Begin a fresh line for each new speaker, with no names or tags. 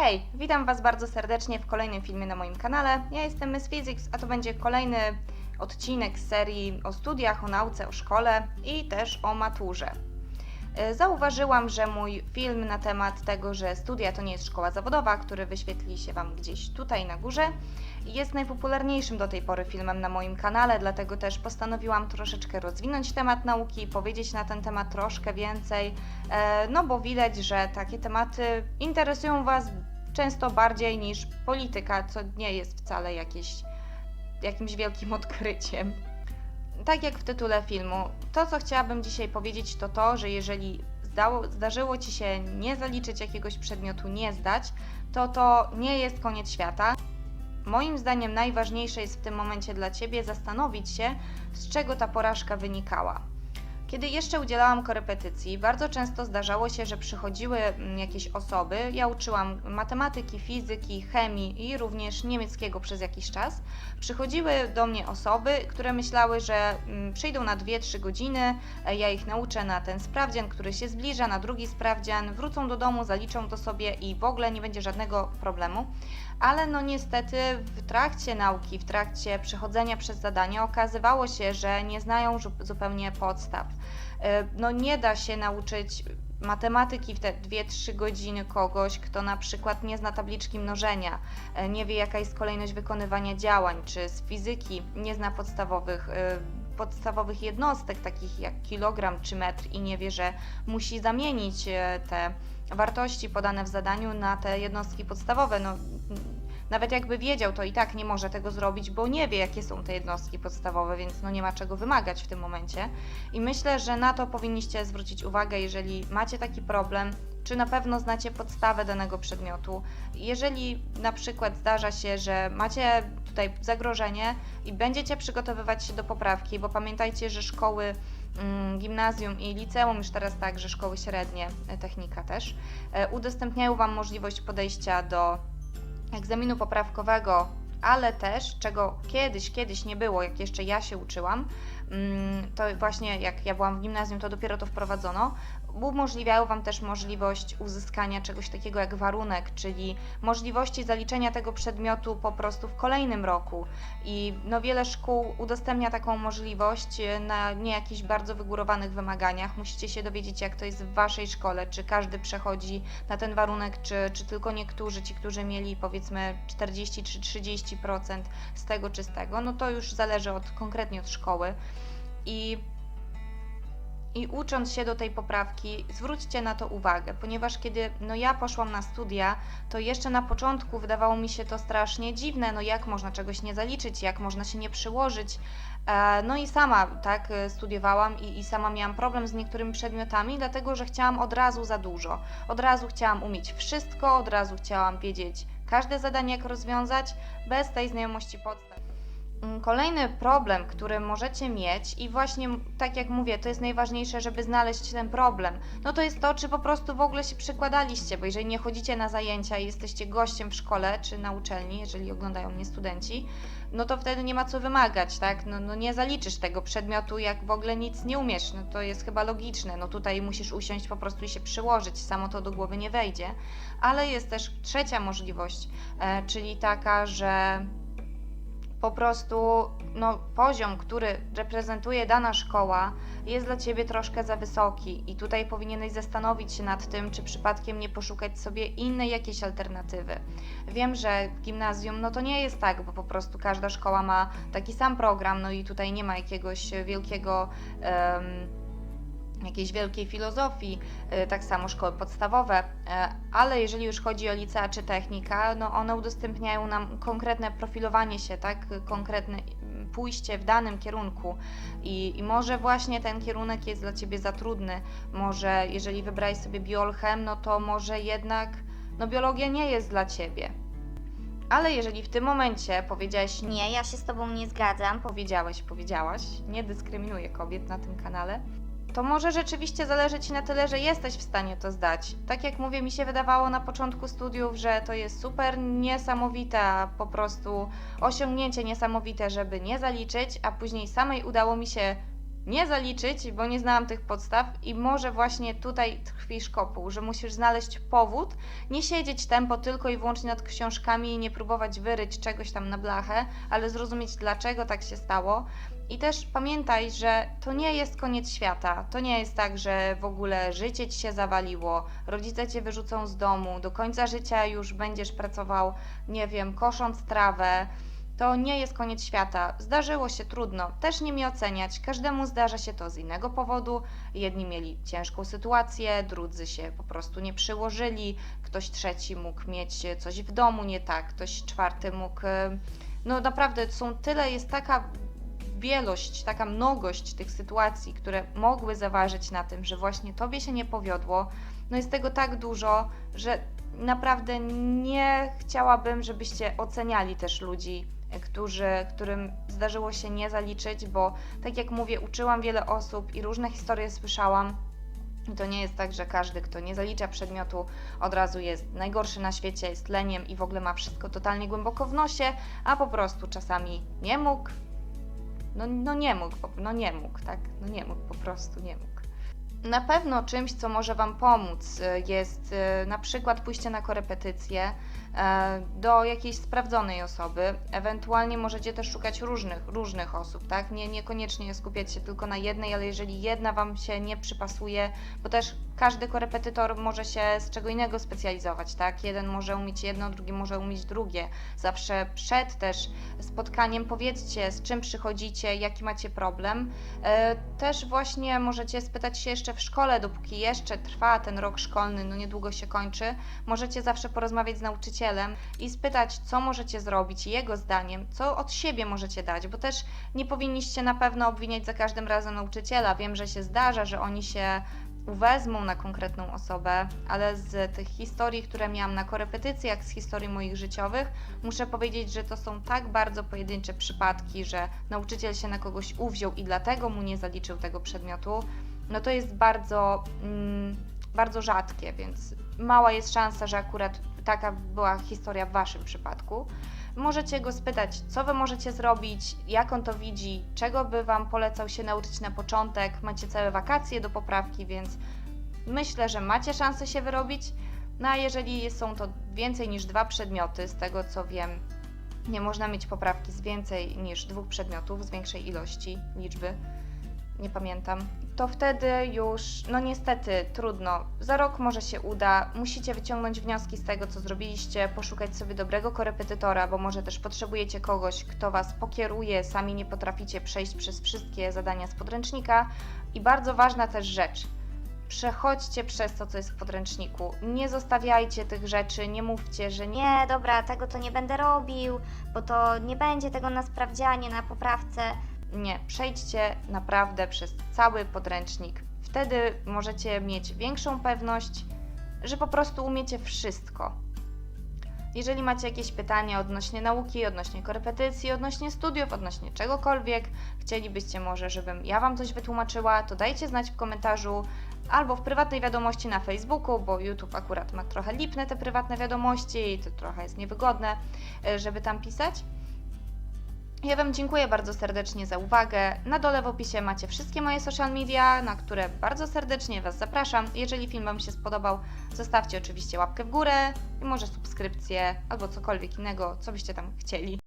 Hej, witam Was bardzo serdecznie w kolejnym filmie na moim kanale. Ja jestem Miss Physics, a to będzie kolejny odcinek serii o studiach, o nauce, o szkole i też o maturze. E, Zauważyłam, że mój film na temat tego, że studia to nie jest szkoła zawodowa, który wyświetli się Wam gdzieś tutaj na górze, jest najpopularniejszym do tej pory filmem na moim kanale, dlatego też postanowiłam troszeczkę rozwinąć temat nauki, powiedzieć na ten temat troszkę więcej, e, no bo widać, że takie tematy interesują Was często bardziej niż polityka, co nie jest wcale jakieś, jakimś wielkim odkryciem. Tak jak w tytule filmu, to co chciałabym dzisiaj powiedzieć to to, że jeżeli zdało, zdarzyło Ci się nie zaliczyć jakiegoś przedmiotu, nie zdać, to to nie jest koniec świata. Moim zdaniem najważniejsze jest w tym momencie dla Ciebie zastanowić się, z czego ta porażka wynikała. Kiedy jeszcze udzielałam korepetycji, bardzo często zdarzało się, że przychodziły mm, jakieś osoby. Ja uczyłam matematyki, fizyki, chemii i również niemieckiego przez jakiś czas. Przychodziły do mnie osoby, które myślały, że mm, przyjdą na 2-3 godziny, e, ja ich nauczę na ten sprawdzian, który się zbliża, na drugi sprawdzian, wrócą do domu, zaliczą to sobie i w ogóle nie będzie żadnego problemu. Ale no niestety w trakcie nauki, w trakcie przechodzenia przez zadania okazywało się, że nie znają zupełnie podstaw. E, No nie da się nauczyć matematyki w te 2-3 godziny kogoś, kto na przykład nie zna tabliczki mnożenia, e, nie wie jaka jest kolejność wykonywania działań, czy z fizyki nie zna podstawowych, e, podstawowych jednostek, takich jak kilogram czy metr i nie wie, że musi zamienić e, te wartości podane w zadaniu na te jednostki podstawowe. No, nawet jakby wiedział, to i tak nie może tego zrobić, bo nie wie, jakie są te jednostki podstawowe, więc no nie ma czego wymagać w tym momencie. I myślę, że na to powinniście zwrócić uwagę, jeżeli macie taki problem, czy na pewno znacie podstawę danego przedmiotu. Jeżeli na przykład zdarza się, że macie tutaj zagrożenie i będziecie przygotowywać się do poprawki, bo pamiętajcie, że szkoły mm, gimnazjum i liceum, już teraz także szkoły średnie, e, technika też, e, udostępniają Wam możliwość podejścia do egzaminu poprawkowego, ale też, czego kiedyś, kiedyś nie było, jak jeszcze ja się uczyłam, mm, to właśnie jak ja byłam w gimnazjum, to dopiero to wprowadzono, umożliwiają Wam też możliwość uzyskania czegoś takiego jak warunek, czyli możliwości zaliczenia tego przedmiotu po prostu w kolejnym roku. I no, wiele szkół udostępnia taką możliwość e, na nie jakichś bardzo wygórowanych wymaganiach. Musicie się dowiedzieć, jak to jest w Waszej szkole, czy każdy przechodzi na ten warunek, czy, czy tylko niektórzy, ci, którzy mieli powiedzmy 40 czy 30% z tego czy z tego. No to już zależy od, konkretnie od szkoły. I i ucząc się do tej poprawki, zwróćcie na to uwagę, ponieważ kiedy no ja poszłam na studia, to jeszcze na początku wydawało mi się to strasznie dziwne, no jak można czegoś nie zaliczyć, jak można się nie przyłożyć. E, No i sama tak studiowałam i, i sama miałam problem z niektórymi przedmiotami, dlatego że chciałam od razu za dużo. Od razu chciałam umieć wszystko, od razu chciałam wiedzieć każde zadanie jak rozwiązać, bez tej znajomości podstaw. Mm, Kolejny problem, który możecie mieć, i właśnie tak jak mówię, to jest najważniejsze, żeby znaleźć ten problem, no to jest to, czy po prostu w ogóle się przykładaliście, bo jeżeli nie chodzicie na zajęcia i jesteście gościem w szkole czy na uczelni, jeżeli oglądają mnie studenci, no to wtedy nie ma co wymagać, tak? No, no nie zaliczysz tego przedmiotu, jak w ogóle nic nie umiesz, no to jest chyba logiczne, no tutaj musisz usiąść po prostu i się przyłożyć, samo to do głowy nie wejdzie, ale jest też trzecia możliwość, e, czyli taka, że po prostu no, poziom, który reprezentuje dana szkoła, jest dla ciebie troszkę za wysoki i tutaj powinieneś zastanowić się nad tym, czy przypadkiem nie poszukać sobie innej jakiejś alternatywy. Wiem, że w gimnazjum no to nie jest tak, bo po prostu każda szkoła ma taki sam program, no i tutaj nie ma jakiegoś wielkiego. em, jakiejś wielkiej filozofii, y, tak samo szkoły podstawowe, y, ale jeżeli już chodzi o licea czy technika, no one udostępniają nam konkretne profilowanie się, tak, konkretne pójście w danym kierunku i, i może właśnie ten kierunek jest dla Ciebie za trudny, może jeżeli wybrałeś sobie biolchem, no to może jednak no biologia nie jest dla Ciebie. Ale jeżeli w tym momencie powiedziałeś nie,
Nie, ja się z tobą nie zgadzam.
powiedziałeś, powiedziałaś, nie dyskryminuję kobiet na tym kanale, to może rzeczywiście zależy Ci na tyle, że jesteś w stanie to zdać. Tak jak mówię, mi się wydawało na początku studiów, że to jest super niesamowite, po prostu osiągnięcie niesamowite, żeby nie zaliczyć, a później samej udało mi się nie zaliczyć, bo nie znałam tych podstaw i może właśnie tutaj tkwisz kopuł, że musisz znaleźć powód, nie siedzieć tempo tylko i wyłącznie nad książkami i nie próbować wyryć czegoś tam na blachę, ale zrozumieć dlaczego tak się stało. I też pamiętaj, że to nie jest koniec świata. To nie jest tak, że w ogóle życie ci się zawaliło, rodzice cię wyrzucą z domu, do końca życia już będziesz pracował, nie wiem, kosząc trawę. To nie jest koniec świata. Zdarzyło się trudno. Też nie mi oceniać. Każdemu zdarza się to z innego powodu. Jedni mieli ciężką sytuację, drudzy się po prostu nie przyłożyli. Ktoś trzeci mógł mieć coś w domu nie tak, ktoś czwarty mógł. e, No naprawdę są tyle, jest taka wielość, taka mnogość tych sytuacji, które mogły zaważyć na tym, że właśnie tobie się nie powiodło. No jest tego tak dużo, że naprawdę nie chciałabym, żebyście oceniali też ludzi, którzy, którym zdarzyło się nie zaliczyć, bo tak jak mówię, uczyłam wiele osób i różne historie słyszałam. I to nie jest tak, że każdy, kto nie zalicza przedmiotu, od razu jest najgorszy na świecie, jest leniem i w ogóle ma wszystko totalnie głęboko w nosie, a po prostu czasami nie mógł. No, no nie mógł, no nie mógł, tak? No nie mógł, po prostu nie mógł. Na pewno czymś, co może Wam pomóc, y, jest y, na przykład pójście na korepetycje do jakiejś sprawdzonej osoby. Ewentualnie możecie też szukać różnych, różnych osób, tak? Nie, niekoniecznie skupiać się tylko na jednej, ale jeżeli jedna Wam się nie przypasuje, bo też każdy korepetytor może się z czego innego specjalizować, tak? Jeden może umieć jedno, drugi może umieć drugie. Zawsze przed też spotkaniem powiedzcie, z czym przychodzicie, jaki macie problem. E, Też właśnie możecie spytać się jeszcze w szkole, dopóki jeszcze trwa ten rok szkolny, no niedługo się kończy, możecie zawsze porozmawiać z nauczycielem i spytać, co możecie zrobić, jego zdaniem, co od siebie możecie dać, bo też nie powinniście na pewno obwiniać za każdym razem nauczyciela. Wiem, że się zdarza, że oni się uwezmą na konkretną osobę, ale z tych historii, które miałam na korepetycjach, z historii moich życiowych, muszę powiedzieć, że to są tak bardzo pojedyncze przypadki, że nauczyciel się na kogoś uwziął i dlatego mu nie zaliczył tego przedmiotu, no to jest bardzo, mm, bardzo rzadkie, więc mała jest szansa, że akurat taka była historia w Waszym przypadku. Możecie go spytać, co Wy możecie zrobić, jak on to widzi, czego by Wam polecał się nauczyć na początek. Macie całe wakacje do poprawki, więc myślę, że macie szansę się wyrobić. No a jeżeli są to więcej niż dwa przedmioty, z tego co wiem, nie można mieć poprawki z więcej niż dwóch przedmiotów, z większej ilości liczby, nie pamiętam, to wtedy już, no niestety, trudno. Za rok może się uda, musicie wyciągnąć wnioski z tego, co zrobiliście, poszukać sobie dobrego korepetytora, bo może też potrzebujecie kogoś, kto Was pokieruje, sami nie potraficie przejść przez wszystkie zadania z podręcznika. I bardzo ważna też rzecz, przechodźcie przez to, co jest w podręczniku. Nie zostawiajcie tych rzeczy, nie mówcie, że nie,
Nie, dobra, tego to nie będę robił, bo to nie będzie tego na sprawdzianie, na poprawce.
Nie, przejdźcie naprawdę przez cały podręcznik. Wtedy możecie mieć większą pewność, że po prostu umiecie wszystko. Jeżeli macie jakieś pytania odnośnie nauki, odnośnie korepetycji, odnośnie studiów, odnośnie czegokolwiek, chcielibyście może, żebym ja Wam coś wytłumaczyła, to dajcie znać w komentarzu albo w prywatnej wiadomości na Facebooku, bo YouTube akurat ma trochę lipne te prywatne wiadomości i to trochę jest niewygodne, e, żeby tam pisać. Ja Wam dziękuję bardzo serdecznie za uwagę. Na dole w opisie macie wszystkie moje social media, na które bardzo serdecznie Was zapraszam. Jeżeli film Wam się spodobał, zostawcie oczywiście łapkę w górę i może subskrypcję albo cokolwiek innego, co byście tam chcieli.